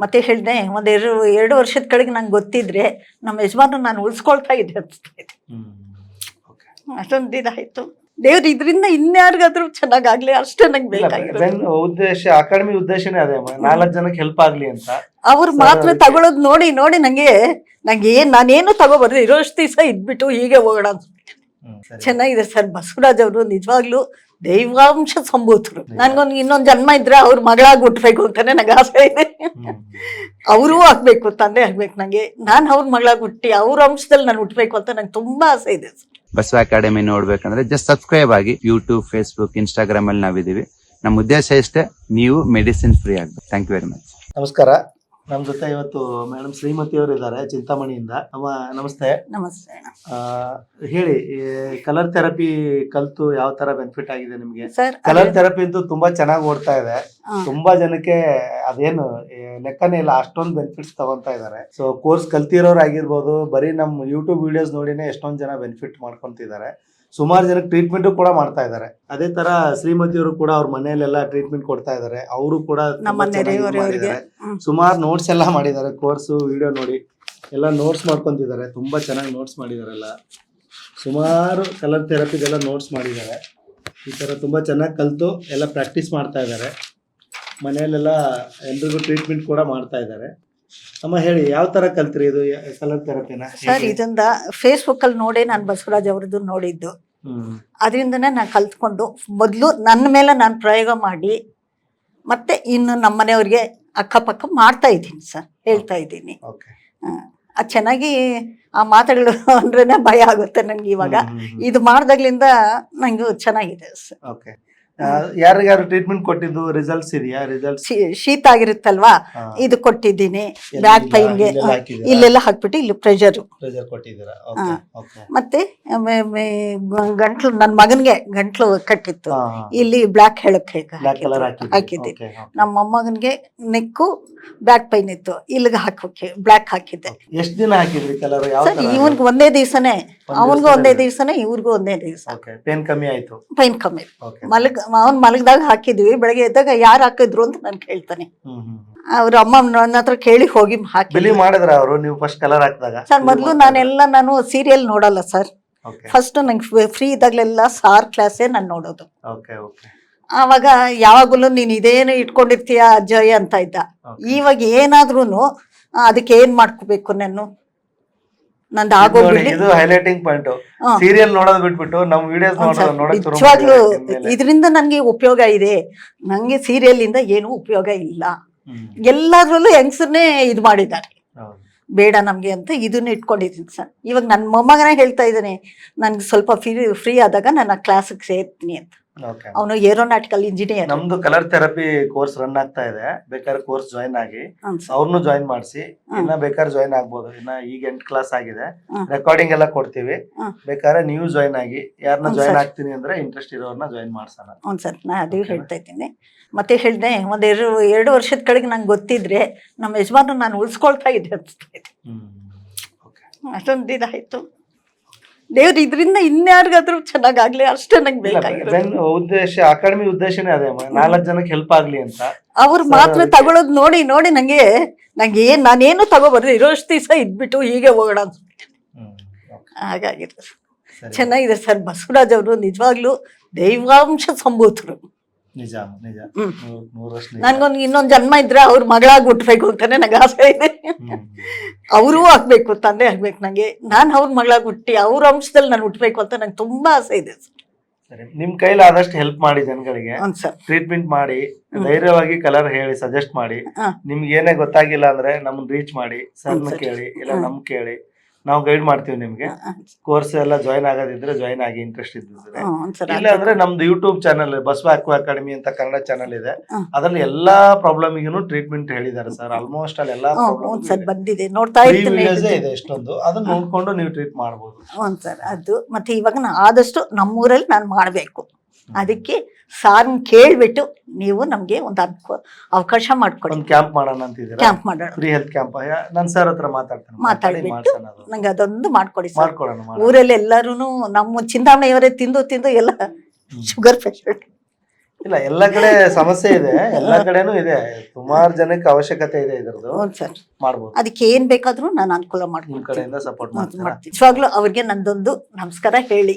ಮತ್ತೆ ಹೇಳಿದೆ ಒಂದು ಎರಡು ಎರಡು ವರ್ಷದ ಕಡೆಗೆ ನಂಗೆ ಗೊತ್ತಿದ್ರೆ ನಮ್ಮ ಯಜಮಾನ ನಾನು ಉಳಿಸ್ಕೊಳ್ತಾ ಇದ್ದೆ ಅನಿಸ್ತಾ ಅಷ್ಟೊಂದು ಇದಾಯ್ತು. ದೇವ್ರು ಇದರಿಂದ ಇನ್ಯಾರಿಗಾದ್ರೂ ಚೆನ್ನಾಗಾಗ್ಲಿ ಅಷ್ಟೇ ನಂಗೆ ಬೇಕಾಗಿರೋದು. ಉದ್ದೇಶ ಅಕಾಡೆಮಿ ಉದ್ದೇಶನೇ ಅದೇ. ನಾಲ್ಕು ಜನಕ್ಕೆ ಹೆಲ್ಪ್ ಆಗ್ಲಿ ಅಂತ. ಅವ್ರು ಮಾತ್ರ ತಗೊಳೋದ್ ನೋಡಿ ನೋಡಿ ನಂಗೆ ನಂಗೆ ಏನ್ ನಾನೇನು ತಗೋಬಾರ್ದು ಇರೋಷ್ಟು ದಿವಸ ಇದ್ಬಿಟ್ಟು ಹೀಗೆ ಹೋಗೋಣ. ಚೆನ್ನಾಗಿದೆ ಸರ್ ಬಸವರಾಜ್ ಅವರು ನಿಜವಾಗ್ಲೂ ದೈವಾಂಶ ಸಂಭೂತರು ನನ್ಗೊಂದು ಇನ್ನೊಂದು ಜನ್ಮ ಇದ್ರೆ ಅವ್ರ ಮಗಳಾಗಿ ಹುಟ್ಬೇಕು ಅಂತಾನೆ ನಂಗೆ ಆಸೆ ಇದೆ. ಅವ್ರು ಆಗ್ಬೇಕು ತಂದೆ ಆಗ್ಬೇಕು ನಂಗೆ. ನಾನು ಅವ್ರ ಮಗಳಾಗಿ ಹುಟ್ಟಿ ಅವ್ರ ಅಂಶದಲ್ಲಿ ನಾನು ಹುಟ್ಬೇಕು ಅಂತ ನಂಗೆ ತುಂಬಾ ಆಸೆ ಇದೆ ಬಸವ ಅಕಾಡೆಮಿ ನೋಡ್ಬೇಕಂದ್ರೆ ಜಸ್ಟ್ ಸಬ್ಸ್ಕ್ರೈಬ್ ಆಗಿ ಯೂಟ್ಯೂಬ್ ಫೇಸ್ಬುಕ್ ಇನ್ಸ್ಟಾಗ್ರಾಮ್ ಅಲ್ಲಿ ನಾವಿದೀವಿ ನಮ್ಮ ಉದ್ದೇಶ ಇಷ್ಟೇ ನೀವು ಮೆಡಿಸಿನ್ ಫ್ರೀ ಆಗ್ಬೇಕು. ಥ್ಯಾಂಕ್ ಯು ವೆರಿ ಮಚ್ ನಮಸ್ಕಾರ. ನಮ್ ಜೊತೆ ಇವತ್ತು ಮೇಡಮ್ ಶ್ರೀಮತಿ ಅವರು ಇದ್ದಾರೆ ಚಿಂತಾಮಣಿಯಿಂದ. ಅಮ್ಮ ನಮಸ್ತೆ. ನಮಸ್ತೆ ಆ, ಹೇಳಿ ಕಲರ್ ಥೆರಪಿ ಕಲ್ತು ಯಾವ ತರ ಬೆನಿಫಿಟ್ ಆಗಿದೆ ನಿಮ್ಗೆ? ಸರ್ ಕಲರ್ ಥೆರಪಿ ಅಂತೂ ತುಂಬಾ ಚೆನ್ನಾಗಿ ಓಡ್ತಾ ಇದೆ. ತುಂಬಾ ಜನಕ್ಕೆ ಅದೇನು ಏ, ಲೆಕ್ಕನೇ ಇಲ್ಲ ಅಷ್ಟೊಂದು ಬೆನಿಫಿಟ್ಸ್ ತಗೊಂತಾ ಇದ್ದಾರೆ. ಸೊ ಕೋರ್ಸ್ ಕಲ್ತಿರೋರು ಆಗಿರ್ಬೋದು ಬರೀ ನಮ್ ಯೂಟ್ಯೂಬ್ ವಿಡಿಯೋಸ್ ನೋಡಿನೇ ಎಷ್ಟೊಂದ್ ಜನ ಬೆನಿಫಿಟ್ ಮಾಡ್ಕೊಂತಿದ್ದಾರೆ. ಸುಮಾರು ಜನಕ್ಕೆ ಟ್ರೀಟ್ಮೆಂಟ್ ಕೂಡ ಮಾಡ್ತಾ ಇದ್ದಾರೆ. ಅದೇ ತರ ಶ್ರೀಮತಿ ಅವರು ಕೂಡ ಅವ್ರ ಮನೆಯಲ್ಲೆಲ್ಲ ಟ್ರೀಟ್ಮೆಂಟ್ ಕೊಡ್ತಾ ಇದ್ದಾರೆ. ಅವರು ಕೂಡ ನಮ್ಮ. ಸುಮಾರು ನೋಟ್ಸ್ ಎಲ್ಲ ಮಾಡಿದ್ದಾರೆ. ಕೋರ್ಸು ವಿಡಿಯೋ ನೋಡಿ. ಎಲ್ಲ ನೋಟ್ಸ್ ಮಾಡ್ಕೊಂತಿದ್ದಾರೆ. ತುಂಬಾ ಚೆನ್ನಾಗಿ ನೋಟ್ಸ್ ಮಾಡಿದಾರೆಲ್ಲ ಸುಮಾರು ಕಲರ್ ಥೆರಪಿದೆಲ್ಲ ನೋಟ್ಸ್ ಮಾಡಿದ್ದಾರೆ. ಈ ಥರ ತುಂಬ ಚೆನ್ನಾಗಿ ಕಲಿತು ಎಲ್ಲ ಪ್ರಾಕ್ಟೀಸ್ ಮಾಡ್ತಾ ಇದ್ದಾರೆ. ಮನೆಯಲ್ಲೆಲ್ಲ ಎಲ್ರಿಗೂ ಟ್ರೀಟ್ಮೆಂಟ್ ಕೂಡ ಮಾಡ್ತಾ ಇದ್ದಾರೆ. ಅಮ್ಮ ಹೇಳಿ ಯಾವ ತರ ಕಲ್ತ್ರಿ ಇದು? ಕಲರ್ ಥೆರಪಿನ ಸರ್ ಇದರಿಂದ ಫೇಸ್ಬುಕ್ ಅಲ್ಲಿ ನೋಡೇ ನಾನು ಬಸವರಾಜ್ ಅವರದ್ದು ನೋಡಿದ್ದು. ಅದರಿಂದ ಅದರಿಂದನೇ ನಾನು ಕಲ್ತ್ಕೊಂಡು ಮೊದಲು ನನ್ನ ಮೇಲೆ ನಾನು ಪ್ರಯೋಗ ಮಾಡಿ ಮತ್ತೆ ಇನ್ನು ನಮ್ಮ ಮನೆಯವ್ರಿಗೆ ಅಕ್ಕಪಕ್ಕ ಮಾಡ್ತಾ ಇದ್ದೀನಿ ಸರ್ ಹೇಳ್ತಾ ಇದ್ದೀನಿ. ಅದು ಚೆನ್ನಾಗಿ ಆ ಮಾತುಗಳು ಅಂದ್ರೆ ಭಯ ಆಗುತ್ತೆ ನನಗೆ ಇವಾಗ. ಇದು ಮಾಡ್ದಾಗ್ಲಿಂದ ನಂಗೆ ಚೆನ್ನಾಗಿದೆ ಸರ್ ಓಕೆ ಯಾರಿಗಾರು ಟ್ರೀಟ್ಮೆಂಟ್ ಕೊಟ್ಟಿದ್ದು ರಿಸಲ್ಟ್ಸ್ ಇದೆಯಾ? ರಿಸಲ್ಟ್ಸ್ ಶೀತ ಆಗಿರುತ್ತಲ್ವಾ? ಇದು ಕೊಟ್ಟಿದ್ದೀನಿ. ಬ್ಯಾಕ್ ಪೈನ್ಗೆ ಇಲ್ಲೆಲ್ಲ ಹಾಕ್ಬಿಟ್ಟು ಇಲ್ಲಿ ಪ್ರೆಷರು ಪ್ರೆಷರ್ ಕೊಟ್ಟಿದ್ದೀರಾ? ಮತ್ತೆ ಗಂಟ್ಲು ನನ್ನ ಮಗನಿಗೆ ಗಂಟ್ಲು ಕಟ್ಟಿತ್ತು. ಇಲ್ಲಿ ಬ್ಲ್ಯಾಕ್ ಹೇಳಕ್ಕೆ ಬ್ಲಾಕ್ ಹೇಳಕ್ ಹಾಕಿದ್ದೆ ನಮ್ಮ ಮೊಮ್ಮಗನಿಗೆ ನೆಕ್ಕು ಬ್ಯಾಕ್ ಪೈನ್ ಇತ್ತು. ಇಲ್ಲಿಗೆ ಹಾಕೋಕೆ ಬ್ಲಾಕ್ ಹಾಕಿದ್ದೆ. ಎಷ್ಟು ದಿನ ಹಾಕಿದ್ರಿ ಕಲರ್ ಇವನ್ಗೆ ಒಂದೇ ದಿವಸನೇ. ಅವನಿಗೂ ಒಂದೇ ದಿವಸನೇ ಇವ್ರಿಗೂ ಒಂದೇ ದಿವಸ. ಪೈನ್ ಪೇನ್ ಕಮ್ಮಿ ಆಯ್ತು. ಪೈನ್ ಕಮ್ಮಿ. ಮಲಗ್ ಅವ್ನ್ ಮಲಗ್ದಾಗ ಹಾಕಿದ್ವಿ. ಬೆಳಗ್ಗೆ ಎದ್ದಾಗ ಯಾರು ಹಾಕಿದ್ರು ಅಂತ ನಾನು ಕೇಳ್ತಾನೆ. ಅವ್ರ ಅಮ್ಮ ನನ್ನ ಹತ್ರ ಕೇಳಿ ಹೋಗಿ ಹಾಕಿ ಮಾಡಿದ್ರ ಅವರು? ನೀವು ಫಸ್ಟ್ ಕಲರ್ ಹಾಕಿದಾಗ? ಸರ್ ಮೊದಲು ನಾನೆಲ್ಲ ನಾನು ಸೀರಿಯಲ್ ನೋಡಲ್ಲ ಸರ್. ಓಕೆ ಫಸ್ಟ್ ನಂಗೆ ಫ್ರೀ ಇದ್ದಾಗಲೆಲ್ಲ ಸಾರ್ ಕ್ಲಾಸೇ ನಾನು ನೋಡೋದು. ಓಕೆ ಓಕೆ ಆವಾಗ ಯಾವಾಗಲೂ ನೀನು ಇದೇನು ಇಟ್ಕೊಂಡಿರ್ತೀಯ ಅಜಯ್ ಅಂತ ಇದ್ದ. ಇವಾಗ ಏನಾದ್ರೂ ಅದಕ್ಕೆ ಏನು ಮಾಡ್ಕೋಬೇಕು ನಾನು ನಂದು ಇದು ಹೈಲೈಟಿಂಗ್ ಪಾಯಿಂಟ್ ಸೀರಿಯಲ್ ನೋಡೋದ್ ಬಿಟ್ಬಿಟ್ಟು ನಮ್ ವಿಡಿಯೋಸ್ ನೋಡೋದು ನೋಡಕ್ ಶುರು ನಿಜವಾಗ್ಲೂ ಇದರಿಂದ ನನಗೆ ಉಪಯೋಗ ಇದೆ. ನಂಗೆ ಸೀರಿಯಲ್ ಇಂದ ಏನೂ ಉಪಯೋಗ ಇಲ್ಲ. ಎಲ್ಲದರಲ್ಲೂ ಹೆಂಗಸನ್ನೇ ಇದು ಮಾಡಿದ್ದಾರೆ. ಬೇಡ ನಮಗೆ ಅಂತ ಇದನ್ನ ಇಟ್ಕೊಂಡಿದ್ದೀನಿ ಸರ್. ಇವಾಗ ನನ್ನ ಮೊಮ್ಮಗನೇ ಹೇಳ್ತಾ ಇದ್ದಾನೆ ನನ್ಗೆ ಸ್ವಲ್ಪ ಫ್ರೀ ಫ್ರೀ ಆದಾಗ ನನ್ನ ಕ್ಲಾಸಿಗೆ ಸೇರ್ತೀನಿ ಅಂತ. ಅವನು ಏರೋನಾಟಿಕಲ್ ಇಂಜಿನಿಯರ್. ನಮ್ದು ಕಲರ್ ಥೆರಪಿ ಕೋರ್ಸ್ ರನ್ ಆಗ್ತಾ ಇದೆ. ಬೇಕಾದ್ರೆ ಕೋರ್ಸ್ ಜಾಯಿನ್ ಆಗಿ. ಅವ್ರನ್ನು ಜಾಯಿನ್ ಮಾಡಿಸಿ. ಇನ್ನ ಬೇಕಾದ್ರೆ ಜಾಯಿನ್ ಆಗ್ಬೋದು. ಇನ್ನ ಈಗ ಎಂಟ್ ಕ್ಲಾಸ್ ಆಗಿದೆ. ರೆಕಾರ್ಡಿಂಗ್ ಎಲ್ಲ ಕೊಡ್ತೀವಿ. ಬೇಕಾದ್ರೆ ನೀವು ಜಾಯಿನ್ ಆಗಿ. ಯಾರನ್ನ ಜಾಯಿನ್ ಆಗ್ತೀನಿ ಅಂದ್ರೆ ಇಂಟ್ರೆಸ್ಟ್ ಇರೋರ್ನ ಜಾಯಿನ್ ಮಾಡ್ಸೋಣ. ಹ್ಞೂ ಸರ್. ನಾ ಅದು ಹೇಳ್ತಾ ಇದ್ದೀನಿ. ಮತ್ತೆ ಹೇಳಿದೆ ಒಂದ್ ಎರಡು ಎರಡು ವರ್ಷದ ಕಡೆಗೆ ನಂಗೆ ಗೊತ್ತಿದ್ರೆ ನಮ್ಮ ಯಜಮಾನ ನಾನು ಉಳಿಸ್ಕೊಳ್ತಾ ಇದ್ದೆ ಅನ್ಸ್ತಾ ಇದೆ. ಹ್ಮ್. ಅಷ್ಟೊಂದು ಇದಾಯ್ತು. ದೇವ್ರು ಇದರಿಂದ ಇನ್ಯಾರಿಗಾದ್ರೂ ಚೆನ್ನಾಗಾಗ್ಲಿ ಅಷ್ಟೇ ನಂಗೆ ಬೇಕಾಗಿರೋದು. ಉದ್ದೇಶ ಅಕಾಡೆಮಿ ಉದ್ದೇಶನೇ ಅದೇ ಅಮ್ಮ. ನಾಲ್ಕು ಜನಕ್ಕೆ ಹೆಲ್ಪ್ ಆಗ್ಲಿ ಅಂತ. ಅವ್ರು ಮಾತ್ರ ತಗೊಳದ್ ನೋಡಿ ನೋಡಿ ನಂಗೆ ನಂಗೆ ಏನ್ ನಾನೇನು ತಗೋಬಾರ್ದು ಇರೋಷ್ಟು ದಿವಸ ಇದ್ಬಿಟ್ಟು ಹೀಗೆ ಹೋಗೋಣ ಅಂತ. ಸರಿ. ಚೆನ್ನಾಗಿದೆ ಸರ್ ಬಸವರಾಜ್ ಅವರು ನಿಜವಾಗ್ಲೂ ದೈವಾಂಶ ಸಂಭೂತರು ನಿಜ ನಿಜ. ನೂರಷ್ಟು ನನ್ಗೊಂದು ಇನ್ನೊಂದು ಜನ್ಮ ಇದ್ರೆ ಅವ್ರ ಮಗಳಾಗಿ ಹುಟ್ಬೇಕು ಅಂತಾನೆ ನಂಗೆ ಆಸೆ ಇದೆ. ಹ್ಮ್. ಅವರೂ ಆಗ್ಬೇಕು ತಂದೆ ಆಗ್ಬೇಕು ನಂಗೆ. ನಾನು ಅವ್ರ ಮಗಳಾಗಿ ಹುಟ್ಟಿ ಅವ್ರ ಅಂಶದಲ್ಲಿ ನಾನು ಹುಟ್ಟಬೇಕು ಅಂತ ನಂಗೆ ತುಂಬಾ ಆಸೆ ಇದೆ ಸರಿ. ನಿಮ್ ಕೈಲಿ ಆದಷ್ಟು ಹೆಲ್ಪ್ ಮಾಡಿ ಜನಗಳಿಗೆ. ಸರ್. ಟ್ರೀಟ್ಮೆಂಟ್ ಮಾಡಿ ಧೈರ್ಯವಾಗಿ ಕಲರ್ ಹೇಳಿ ಸಜೆಸ್ಟ್ ಮಾಡಿ. ಹಾ. ನಿಮ್ಗೆ ಏನೇ ಗೊತ್ತಾಗಿಲ್ಲ ಅಂದ್ರೆ ನಮ್ಮನ್ನ ರೀಚ್ ಮಾಡಿ ಸರ್. ಕೇಳಿ ಇಲ್ಲ. ನಮ್ ಕೇಳಿ. ನಾವು ಗೈಡ್ ಮಾಡ್ತೀವಿ ನಿಮ್ಗೆ. ಕೋರ್ಸ್ ಎಲ್ಲ ಜಾಯಿನ್ ಆಗೋದಿದ್ರೆ ಜಾಯಿನ್ ಆಗಿ ಇಂಟ್ರೆಸ್ಟ್ ಇದ್ದಿದ್ರೆ. ಇಲ್ಲ ಅಂದ್ರೆ ನಮ್ದು YouTube channel Basava aqua academy ಅಂತ ಕನ್ನಡ ಚಾನಲ್ ಇದೆ. ಅದ್ರಲ್ಲಿ ಎಲ್ಲಾ ಪ್ರಾಬ್ಲಮ್ ಟ್ರೀಟ್ಮೆಂಟ್ ಹೇಳಿದ್ದಾರೆ ಸರ್ ಆಲ್ಮೋಸ್ಟ್ ಅಲ್ಲಿ ಎಲ್ಲಾ ಬಂದಿದೆ. ನೋಡ್ತಾ ಇದೆ ಎಷ್ಟೊಂದು ಅದನ್ನ ನೋಡ್ಕೊಂಡು ನೀವು ಟ್ರೀಟ್ ಮಾಡಬಹುದು ಒಂದ್ ಸರ್ ಅದು. ಮತ್ತೆ ಇವಾಗ ನಾ ಆದಷ್ಟು ನಮ್ಮೂರಲ್ಲಿ ನಾನು ಮಾಡಬೇಕು. ಅದಕ್ಕೆ ಸಾರ್ನ ಕೇಳ್ಬಿಟ್ಟು ನೀವು ನಮಗೆ ಒಂದು ಅದ್ಕ ಅವಕಾಶ ಮಾಡ್ಕೊಡಿ. ಒಂದು ಕ್ಯಾಂಪ್ ಮಾಡೋಣ ಅಂತಿದ್ದೀರಾ? ಕ್ಯಾಂಪ್ ಮಾಡೋಣ. ಫ್ರೀ ಹೆಲ್ತ್ ಕ್ಯಾಂಪ್ ನನ್ ಸರ್ ಹತ್ರ ಮಾತಾಡ್ತೀನಿ. ಮಾತಾಡ್ಬಿಟ್ಟು ನಂಗೆ ಅದೊಂದು ಮಾಡ್ಕೊಡಿ ಸರ್. ಮಾಡ್ಕೊಡೋಣ. ಊರಲ್ಲಿ ಎಲ್ಲರೂ ನಮ್ಮ ಚಿಂತಾಮಣಿಯವರೇ ತಿಂದು ತಿಂದು ಎಲ್ಲ ಶುಗರ್ ಪೇಷಂಟ್ ಇಲ್ಲ ಎಲ್ಲ ಕಡೆ ಸಮಸ್ಯೆ ಇದೆ. ಎಲ್ಲ ಕಡೆನೂ ಇದೆ. ಸುಮಾರು ಜನಕ್ಕೆ ಅವಶ್ಯಕತೆ ಇದೆ ಇದ್ರದ್ದು. ಮಾಡ್ಬೋದು. ಅದಕ್ಕೆ ಏನ್ ಬೇಕಾದ್ರೂ ನಾನು ಅನುಕೂಲ ಮಾಡ್ತೀನಿ ಕಡೆಯಿಂದ ಸಪೋರ್ಟ್ ಮಾಡ್ತೀನಿ. ನಿಜವಾಗ್ಲೂ ಅವ್ರಿಗೆ ನಂದೊಂದು ನಮಸ್ಕಾರ ಹೇಳಿ.